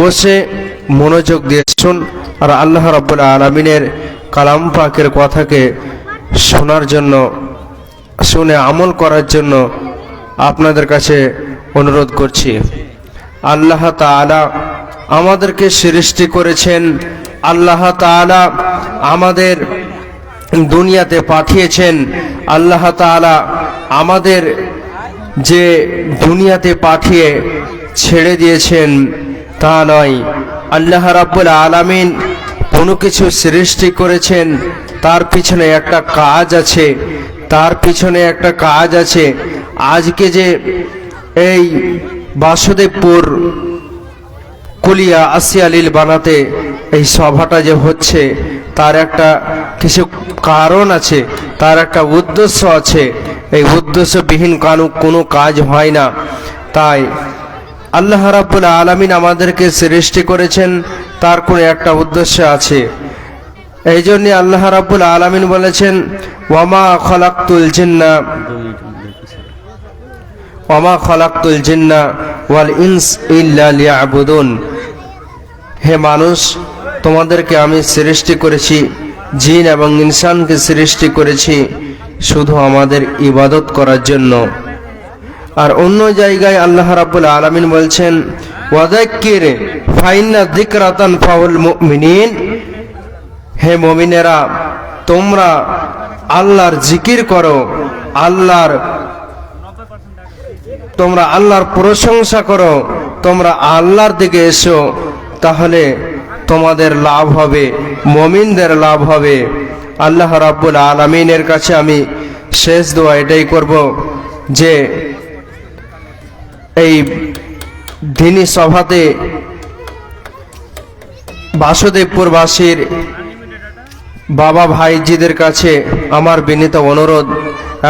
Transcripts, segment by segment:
বসে মনোযোগ দিয়ে শুন আর আল্লাহ রাব্বুল আলমিনের কালাম পাকের কথাকে শোনার জন্য, শুনে আমল করার জন্য আপনাদের কাছে অনুরোধ করছি। আল্লাহ তাআলা আমাদেরকে সৃষ্টি করেছেন, আল্লাহ তাআলা আমাদের দুনিয়াতে পাঠিয়েছেন, আল্লাহ তাআলা আমাদের যে দুনিয়াতে পাঠিয়ে ছেড়ে দিয়েছেন তা নয়। আল্লাহ রাব্বুল আলামিন কোনো কিছু সৃষ্টি করেছেন, তার পিছনে একটা কাজ আছে। তার পিছনে একটা কাজ আছে। আজকে যে এই বাসুদেবপুর কুলিয়া আসিয়ালিল বানাতে এই সভাটা যে হচ্ছে, তার একটা কিছু কারণ আছে, তার একটা উদ্দেশ্য আছে। এই উদ্দেশ্যবিহীন কানু কোনো কাজ হয় না। তাই আল্লাহ রাব্বুল আলামিন আমাদেরকে সৃষ্টি করেছেন, তার কোনো একটা উদ্দেশ্য আছে। এই জন্য আল্লাহ রাব্বুল আলামিন বলেছেন, ওয়ামা খলাকতুল জিন্না ওয়ামা খলাকতুল জিন্না ওয়াল ইনস ইল্লা হে মানুষ, তোমাদেরকে আমি সৃষ্টি করেছি, জিন এবং ইনসানকে সৃষ্টি করেছি, শুধু আমাদের ইবাদত করার জন্য। আর অন্য জায়গায় আল্লাহ রাব্বুল আলামিন বলছেন ফাউল হে মমিনেরা, তোমরা আল্লাহর জিকির করো, আল্লাহর তোমরা আল্লাহর প্রশংসা করো, তোমরা আল্লাহর দিকে এসো, তাহলে তোমাদের লাভ হবে, মমিনদের লাভ হবে। আল্লাহ রাব্বুল আলমিনের কাছে আমি শেষ দোয়া এটাই করব যে এই দিনী সভাতে বাসুদেবপুরবাসীর বাবা ভাইজিদের কাছে আমার বিনীত অনুরোধ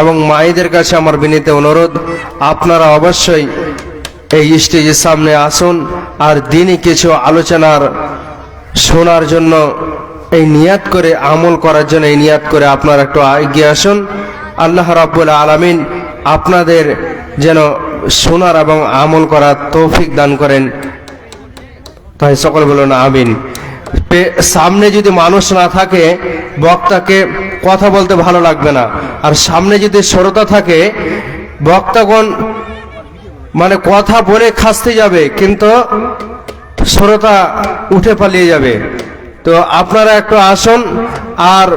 এবং মায়েদের কাছে আমার বিনীত অনুরোধ। আপনারা অবশ্যই এই স্টেজের সামনে আসুন আর দিনই কিছু আলোচনার শোনার জন্য এই নিয়াত করে, আমল করার জন্য এই নিয়াত করে আপনারা একটু এগিয়ে আসুন। আল্লাহ রাব্বুল আলামিন আপনাদের যেন শোনার এবং আমল করার তৌফিক দান করেন। তাই সকল বলুন, আমিন। সামনে যদি মানুষ না থাকে, বক্তাকে কথা বলতে ভালো লাগবে না। আর সামনে যদি শ্রোতা থাকে, বক্তাগণ মানে কথা বলে খাসতে যাবে, কিন্তু শ্রোতা উঠে পালিয়ে যাবে। তো আপনারা একটু আসুন, আর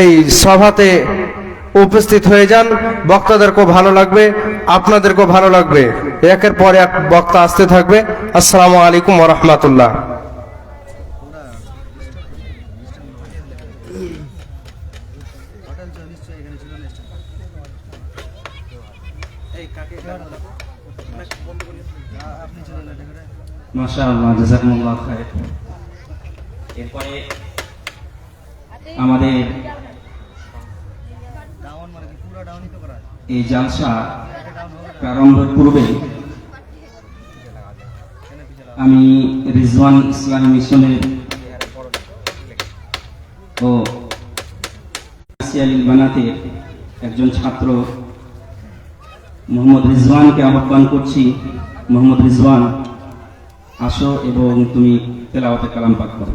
এই সভাতে উপস্থিত হয়ে যান। বক্তাদেরকেও ভালো লাগবে, আপনাদেরকেও ভালো লাগবে। একের পর এক বক্তা আসতে থাকবে। আসসালামু আলাইকুম রহমতুল্লাহ। আমাদের এই জালসা প্রারম্ভের পূর্বে আমি রিজওয়ান ইসলামী মিশনের ও আসিয়ালিল বানাতে একজন ছাত্র মোহাম্মদ রিজওয়ানকে আহ্বান করছি। মোহাম্মদ রিজওয়ান, আসো এবং তুমি তেলাওয়াতে কালাম পাঠ করো।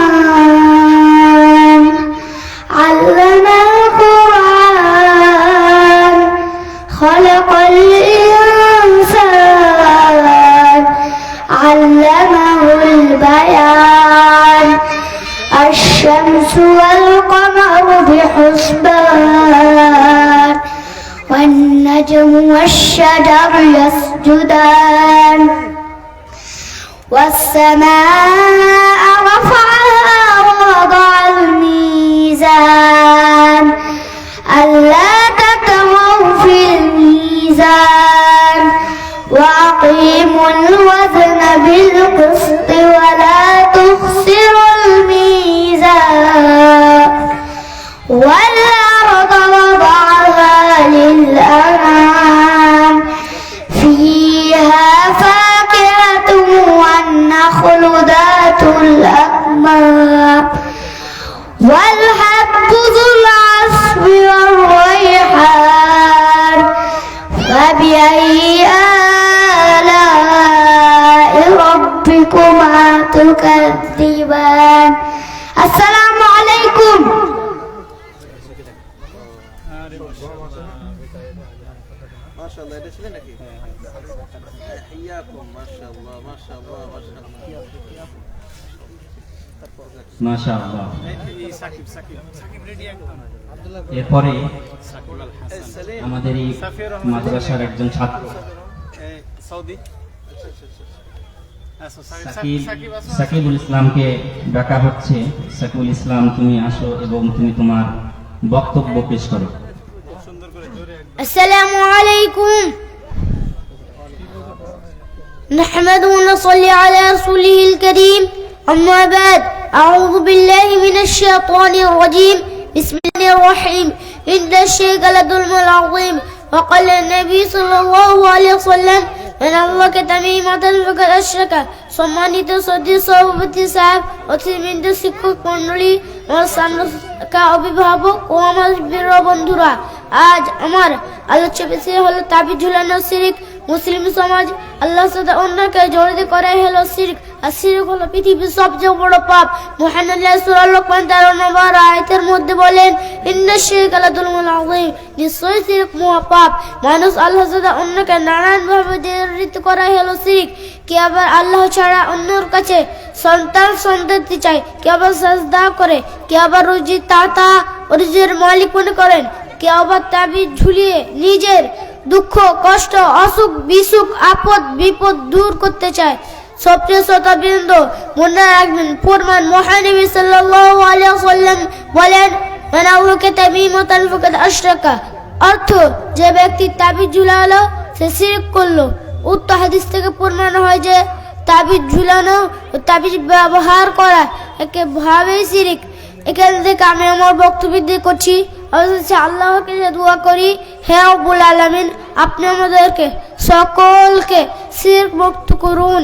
السماء رفعها ووضع الميزان. ألا تتغوا في الميزان. وأقيموا الوزن تكذبان السلام عليكم মাশাআল্লাহ এটা ছিলেন নাকি হিয়াকুম মাশাআল্লাহ মাশাআল্লাহ মাশাআল্লাহ মাশা আল্লাহ এরপরে আমাদের এই মাদ্রাসার একজন ছাত্র সৌদি সাকিব সাকিবুল ইসলামকে ডাকা হচ্ছে সাকিবুল ইসলাম তুমি আসো এবং তুমি তোমার বক্তব্য পেশ করো السلام عليكم نحمد ونصلي على رسوله الكريم أما بعد أعوذ بالله من الشيطان الرجيم بسم الله الرحيم إن الشرك لظلم العظيم وقال النبي صلى الله عليه وسلم من الله تميمة فقد أشرك সম্মানিত সদী সভাপতি সাহেব অতিবৃন্দ শিক্ষক মন্ডলী আমার সামনে অভিভাবক ও আমার প্রিয় বন্ধুরা আজ আমার আলোচ্য বিষয় হলো তাবিজ ঝুলানো শিরিক মুসলিম সমাজ আল্লাহ সাথে অন্যকে জড়িত করাই হলো শিরিক আর পৃথিবীর সবচেয়ে বড় পাপ। নম্বর আয়াতের মধ্যে বলেন, ইন্না শিরক আলা দুলমুল আযীম, নিশ্চয়ই শিরিক মহা পাপ। মানুষ আল্লাহ অন্যকে নানান ভাবে জড়িত করাই হলো শিরিক। কে আবার আল্লাহ ছাড়া অন্যর কাছে সন্তান চায় করে আবার রুজি তাতা মালিক মনে করেন, কে আবার তাবিজ ঝুলিয়ে নিজের দুঃখ, কষ্ট, অসুখ, বিসুখ, আপদ, বিপদ দূর করতে চায়। সবচেয়ে শতবৃন্দ মনে রাখবেন ফরমান মহানবী সাল্লাল্লাহু আলাইহি ওয়াসাল্লাম বলেন মান আউকে তামিমাতান ফাকাদ আশরাকা। অর্থ, যে ব্যক্তি তাবিজ ঝুলালো সে শিরক করল। উক্ত হাদিস থেকে প্রমাণ হয় যে তাবিজ ঝুলানো ও তাবিজ ব্যবহার করা একে ভাবেই শিরিক। এখান থেকে আমি আমার বক্তব্য করছি। অবশেষে আল্লাহকে যে দোয়া করি, হে আব্বুল আলামিন, আপনি আমাদেরকে সকলকে শিরক মুক্ত করুন।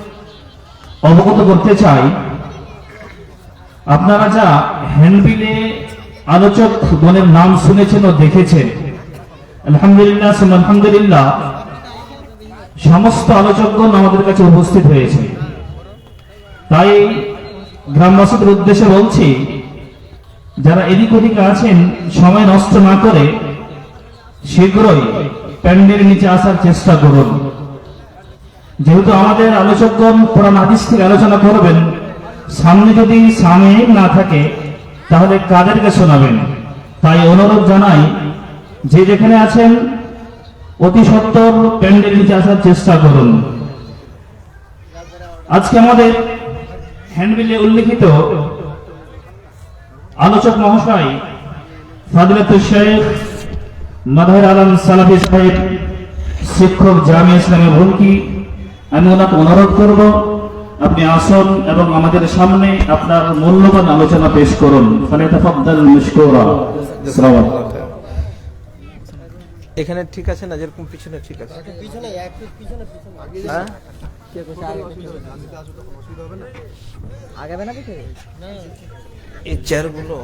অবগত করতে চাই, আপনারা যা হ্যান্ডবিলে আলোচক গণের নাম শুনেছেন ও দেখেছেন, আলহামদুলিল্লাহ আলহামদুলিল্লাহ, সমস্ত আলোচকগণ আমাদের কাছে উপস্থিত হয়েছে। তাই গ্রামবাসীদের উদ্দেশ্যে বলছি, যারা এদিক ওদিক আছেন, সময় নষ্ট না করে শীঘ্রই প্যান্ডের নিচে আসার চেষ্টা করুন। যেহেতু আমাদের আলোচকগণ কোরআন হাদিস থেকে আলোচনা করবেন, সামনে যদি সাময়িক না থাকে, তাহলে কাদেরকে শোনাবেন? তাই অনুরোধ জানাই, যে যেখানে আছেন, অতি সত্তর প্যান্ডেল নিচে আসার চেষ্টা করুন। আজকে আমাদের হ্যান্ডবিলে উল্লেখিত আলোচক মহাশয় ফাদিলাতুল শেখ মাদহের আলম সালাফি সাহেব, শিক্ষক জামিয়া ইসলামের ভুলকি আমি ওনাকে অনুরোধ করব আপনি আসুন এবং আমাদের সামনে আপনার মূল্যবান আলোচনা পেশ করুন। ফলে তাফাদ্দাল মুশকুরা। আসসালামু আলাইকুম এখানে ঠিক আছে না? যেরকম পিছনে ঠিক আছে। পিছনে এক পিছনে হ্যাঁ? এই চেয়ারগুলো।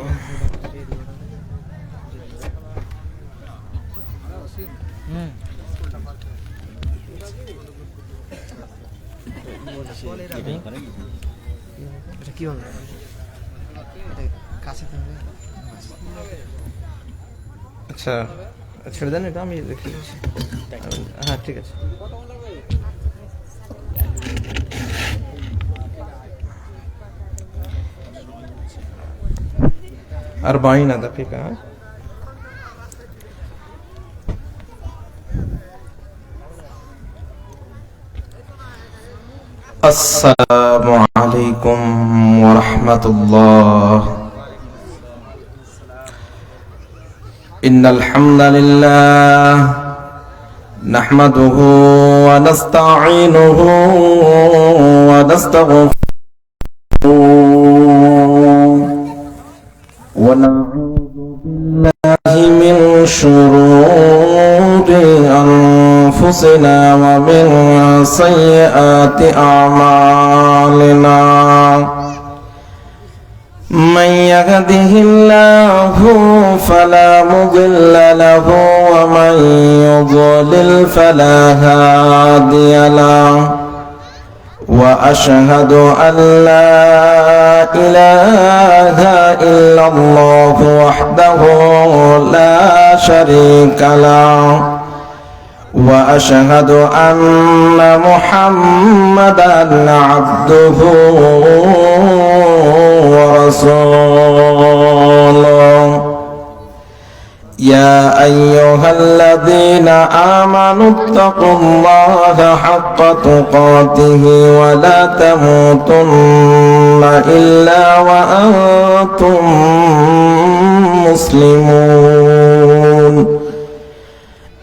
এটা কি হবে কাছে আচ্ছা ছেড়ে দেন এটা আমি রেখে দিচ্ছি হ্যাঁ ঠিক আছে أربعين دقيقة السلام عليكم ورحمة الله. إن الحمد لله نحمده ونستعينه ونستغفره ونعوذ بالله من شرور أنفسنا. ومن سيئات أعمالنا. من يهده الله فلا مضل له ومن يضلل فلا هادي له. وأشهد أن لا إله إلا الله وحده لا شريك له. وأشهد أن محمدا عبده ورسوله. يا أيها الذين آمنوا اتقوا الله حق تقاته ولا تموتن إلا وأنتم مسلمون.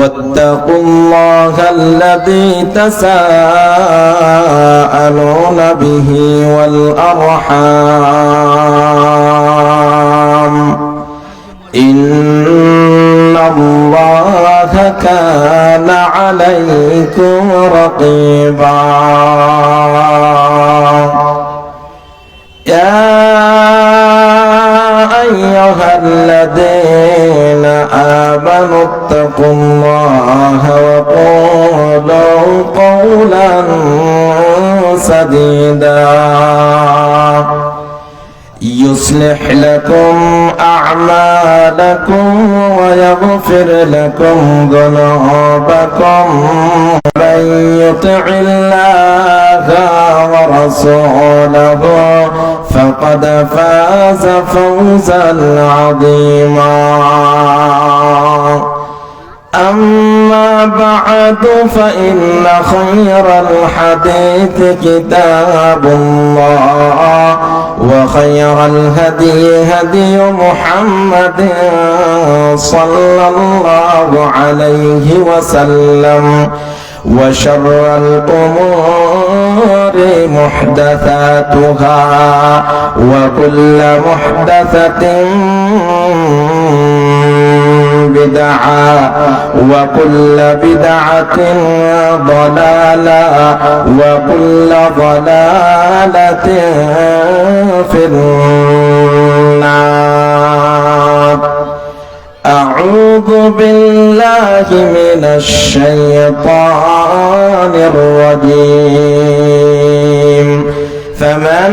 واتقوا الله الذي تساءلون به والأرحام. إن الله كان عليكم رقيبا. يا أيها الذين آمنوا اتقوا الله وقولوا قولا سديدا يصلح لكم أعمالكم ويغفر لكم ذنوبكم من يطع الله ورسوله فقد فاز فوزا عظيما. أما بعد فإن خير الحديث كتاب الله وخير الهدي هدي محمد صلى الله عليه وسلم وشر الأمور محدثاتها وكل محدثة بدعة وكل بدعة ضلالة وكل ضلالة في النار. أعوذ بالله من الشيطان الرجيم. فمن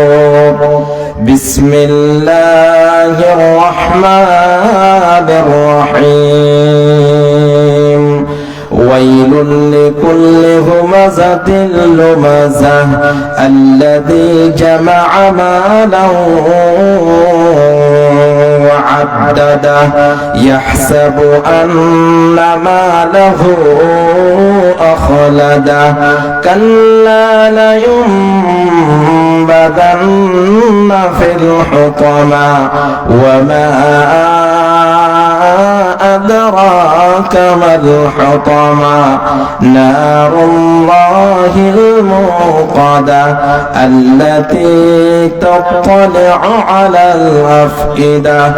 بسم الله الرحمن الرحيم ويل لكل همزة لمزة الذي جمع مالا وعدده يحسب أن ماله أخلده كلا لينبذن في الحطمة وما أدراك كما الحطمة نار الله الموقدة التي تطلع على الأفئدة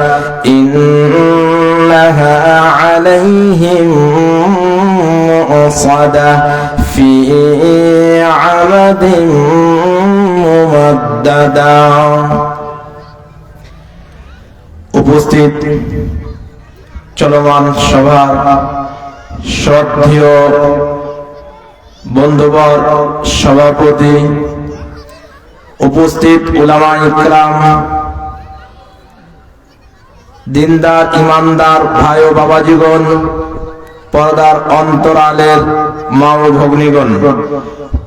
إنها عليهم مؤصدة في عمد ممددة উপস্থিত চলমান সভার শ্রদ্ধেয় বন্ধুবর সভাপতি উপস্থিত উলামা ইকরাম, দিনদার ইমানদার ভাই ও বাবাজিগণ, পর্দার অন্তরালের মা ও ভগ্নীগণ,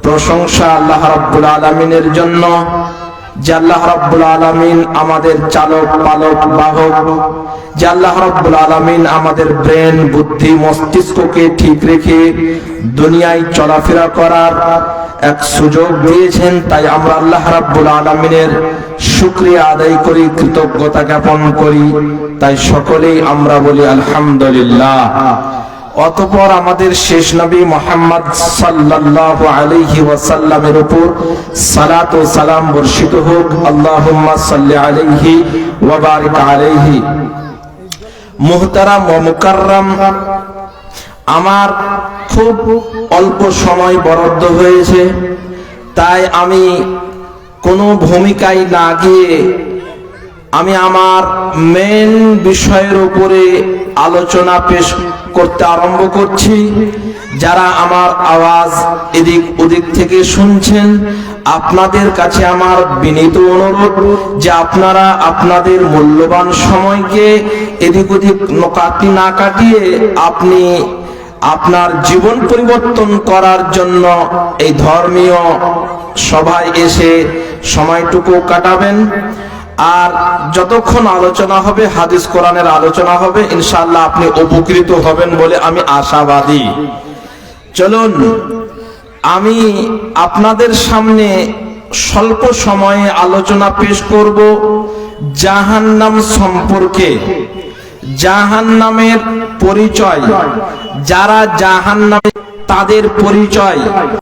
প্রশংসা আল্লাহ রাব্বুল আলামিনের জন্য যে আল্লাহ রাব্বুল আলামিন আমাদের চালক, পালক, বাহক, যে আল্লাহ রাব্বুল আলামিন আমাদের ব্রেন, বুদ্ধি, মস্তিষ্ককে ঠিক রেখে দুনিয়ায় চলাফেরা করার এক সুযোগ দিয়েছেন, তাই আমরা আল্লাহ রাব্বুল আলামিনের শুকরিয়া আদায় করি, কৃতজ্ঞতা জ্ঞাপন করি। তাই সকলেই আমরা বলি আলহামদুলিল্লাহ। অতপর আমাদের শেষ নবী মোহাম্মদ সাল্লাল্লাহু আলাইহি ওয়াসাল্লামের উপর সালাত ও সালাম বর্ষিত হোক। আল্লাহুম্মা সাল্লি আলাইহি ওয়া বারিক আলাইহি। মুহতারাম মুকাররম, আমার খুব অল্প সময় বরাদ্দ হয়েছে, তাই আমি কোনো ভূমিকায় না গিয়ে আমি আমার মেন বিষয়ের উপরে আলোচনা পেশ করতে আরম্ভ করছি। যারা আমার আওয়াজ এদিক ওদিক থেকে শুনছেন, আপনাদের কাছে আমার বিনীত অনুরোধ যে আপনারা আপনাদের মূল্যবান সময়কে এদিক ওদিক কাটি না কাটিয়ে আপনি আপনার জীবন পরিবর্তন করার জন্য এই ধর্মীয় সভায় এসে সময়টুকু কাটাবেন। আর যতক্ষণ আলোচনা হবে, হাদিস কোরআনের আলোচনা হবে ইনশাল্লাহ আপনি উপকৃত হবেন বলে আমি আশাবাদী। চলুন, আমি আপনাদের সামনে স্বল্প সময়ে আলোচনা পেশ করব জাহান্নাম সম্পর্কে। জাহান্নামের পরিচয়, যারা জাহান্নামে তাদের পরিচয়।